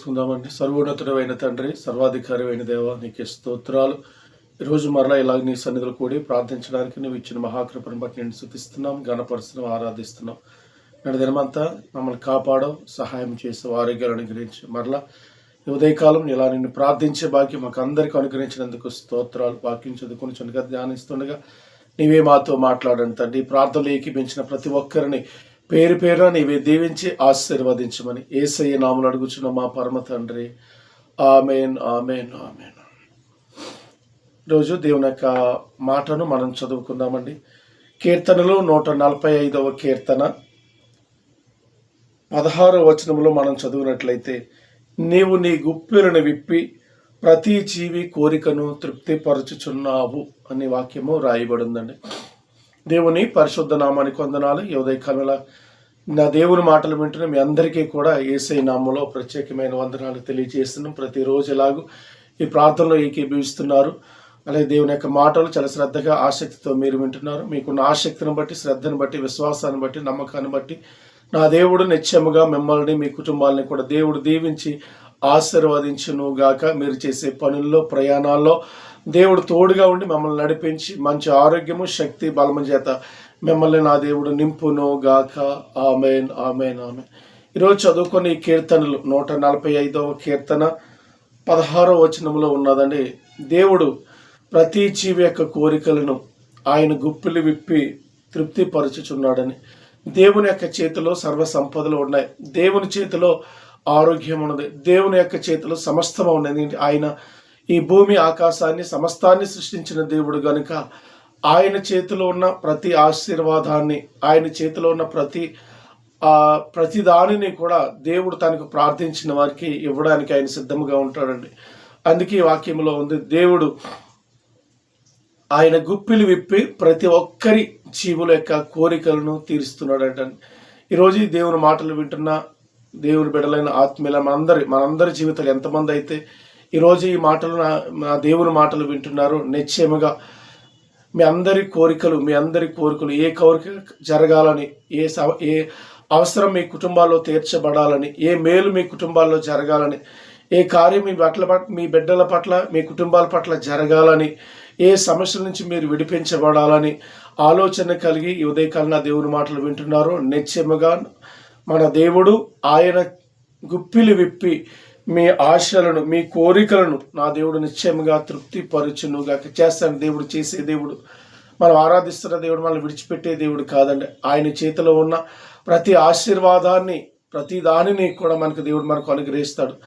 చేసుకుందామండి సర్వోన్నతుడమైన తండ్రి సర్వాధికారి అయిన దేవ నీకు స్తోత్రాలు. ఈరోజు మరలా ఇలాగ నీ సన్నిధులు కూడి ప్రార్థించడానికి నువ్వు ఇచ్చిన మహాకృపను బట్టి నేను శుతిస్తున్నాం గణపరుస్తున్నాం ఆరాధిస్తున్నాం. నేడు దినమంతా మమ్మల్ని కాపాడవు సహాయం చేసావు ఆరోగ్యాలు అనుగ్రహించి మరలా ఉదయకాలం ఇలా నిన్ను ప్రార్థించే భాగ్యం మాకు అందరికీ అనుగ్రహించినందుకు స్తోత్రాలు. వాక్యం చదువుకుని చునగా ధ్యానిస్తుండగా నీవే మాతో మాట్లాడండి తండ్రి. ప్రార్థనలు ఏకీపించిన ప్రతి ఒక్కరిని పేరు పేరున నీవే దీవించి ఆశీర్వదించమని ఏసయ్య నామలు అడుగుచున్న. మా పరమ తండ్రి. Amen amen amen. రోజు దేవుని యొక్క మాటను మనం చదువుకుందామండి. కీర్తనలు నూట నలభై ఐదవ కీర్తన. పదహారవ వచనంలో మనం చదివినట్లయితే నీవు నీ గుప్పెలను విప్పి ప్రతి జీవి కోరికను తృప్తిపరచుచున్నావు అనే వాక్యము రాయబడిందండి. దేవుని పరిశుద్ధ నామానికి వందనాలు. ఈ ఉదయకాలంలో నా దేవుని మాటలు వింటున్న మీ అందరికీ కూడా ఏసై నామంలో ప్రత్యేకమైన వందనాలు తెలియజేస్తున్నాం. ప్రతిరోజు ఎలాగూ ఈ ప్రార్థనలో ఏకీభవిస్తున్నారు. అలాగే దేవుని యొక్క మాటలు చాలా శ్రద్ధగా ఆసక్తితో మీరు వింటున్నారు. మీకున్న ఆసక్తిని బట్టి శ్రద్ధను బట్టి విశ్వాసాన్ని బట్టి నమ్మకాన్ని బట్టి నా దేవుడు నిత్యముగా మిమ్మల్ని మీ కుటుంబాలని కూడా దేవుడు దీవించి ఆశీర్వదించును గాక మీరు చేసే పనుల్లో ప్రయాణాల్లో దేవుడు తోడుగా ఉండి మమ్మల్ని నడిపించి మంచి ఆరోగ్యము శక్తి బలము చేత మిమ్మల్ని నా దేవుడు నింపును గాక ఆమెన్ ఆమెన్ ఆమెన్. ఈరోజు చదువుకునే కీర్తనలు నూట నలభై ఐదవ కీర్తన పదహారో వచనంలో ఉన్నదండి. దేవుడు ప్రతి జీవి యొక్క కోరికలను ఆయన గుప్పిలు విప్పి తృప్తిపరచుచున్నాడని. దేవుని యొక్క చేతిలో సర్వ సంపదలు ఉన్నాయి. దేవుని చేతిలో ఆరోగ్యం ఉన్నది దేవుని యొక్క చేతిలో సమస్తం ఉన్నది. ఆయన ఈ భూమి ఆకాశాన్ని సమస్తాన్ని సృష్టించిన దేవుడు గనుక ఆయన చేతిలో ఉన్న ప్రతి ఆశీర్వాదాన్ని ఆయన చేతిలో ఉన్న ప్రతి ఆ ప్రతి దానిని కూడా దేవుడు తనకు ప్రార్థించిన వారికి ఇవ్వడానికి ఆయన సిద్ధంగా ఉంటాడండి. అందుకే వాక్యంలో ఉంది దేవుడు ఆయన గుప్పిలు విప్పి ప్రతి ఒక్కరి జీవుల యొక్క కోరికలను తీరుస్తున్నాడంట ఈరోజు దేవుని మాటలు వింటున్న దేవుని బిడలైన ఆత్మీయుల మనందరి మనందరి జీవితాలు ఎంతమంది అయితే ఈరోజు ఈ మాటలు నా దేవుని మాటలు వింటున్నారు నిశ్చయముగా మీ అందరి కోరికలు మీ అందరి కోరికలు ఏ కోరిక జరగాలని ఏ ఏ అవసరం మీ కుటుంబాల్లో తీర్చబడాలని ఏ మేలు మీ కుటుంబాల్లో జరగాలని ఏ కార్యం మీ బట్ల మీ బిడ్డల పట్ల మీ కుటుంబాల పట్ల జరగాలని ఏ సమస్యల నుంచి మీరు విడిపించబడాలని ఆలోచన కలిగి ఈ నా దేవుని మాటలు వింటున్నారు నిశ్చయముగా మన దేవుడు ఆయన గుప్పిలు విప్పి మీ ఆశలను మీ కోరికలను నా దేవుడు నిశ్చయముగా తృప్తిపరుచునుగా చేస్తాను దేవుడు చేసే దేవుడు మనం ఆరాధిస్తున్న దేవుడు మనల్ని విడిచిపెట్టే దేవుడు కాదండి. ఆయన చేతిలో ఉన్న ప్రతి ఆశీర్వాదాన్ని ప్రతి దానిని కూడా మనకు దేవుడు మనకు అనుగ్రహిస్తాడు.